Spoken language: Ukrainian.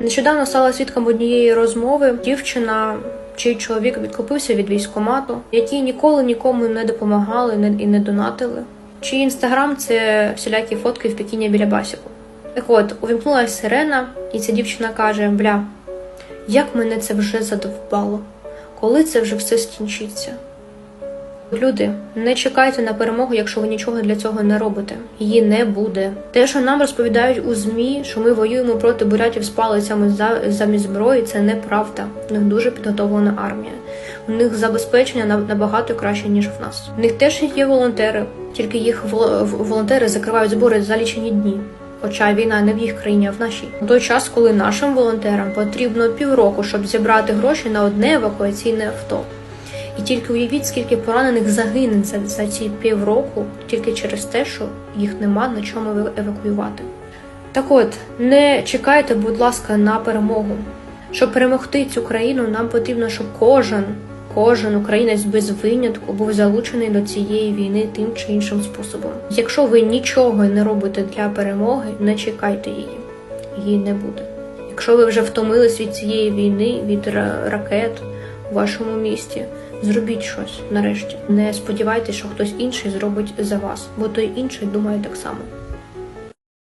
Нещодавно стала свідком однієї розмови. Дівчина, чий чоловік відкупився від військкомату, які ніколи нікому не допомагали і не донатили. Чий інстаграм це всілякі фотки в Пекіні біля басіку. Так от, увімкнулася сирена, і ця дівчина каже: Бля, як мене це вже задовбало, коли це вже все скінчиться? Люди, не чекайте на перемогу, якщо ви нічого для цього не робите. Її не буде. Те, що нам розповідають у змі, що ми воюємо проти бурятів з палицями за замість зброї, це неправда. У них дуже підготовлена армія. У них забезпечення на- набагато краще ніж в нас. У них теж є волонтери, тільки їх волонтери закривають збори за лічені дні. Хоча війна не в їх країні, а в нашій. У той час, коли нашим волонтерам потрібно півроку, щоб зібрати гроші на одне евакуаційне авто. І тільки уявіть, скільки поранених загине за, за ці півроку тільки через те, що їх нема на чому евакуювати. Так от, не чекайте, будь ласка, на перемогу. Щоб перемогти цю країну, нам потрібно, щоб кожен, кожен українець без винятку був залучений до цієї війни тим чи іншим способом. Якщо ви нічого не робите для перемоги, не чекайте її. Її не буде. Якщо ви вже втомились від цієї війни, від ракет вашому місті, зробіть щось нарешті. Не сподівайтеся, що хтось інший зробить за вас, бо той інший думає так само.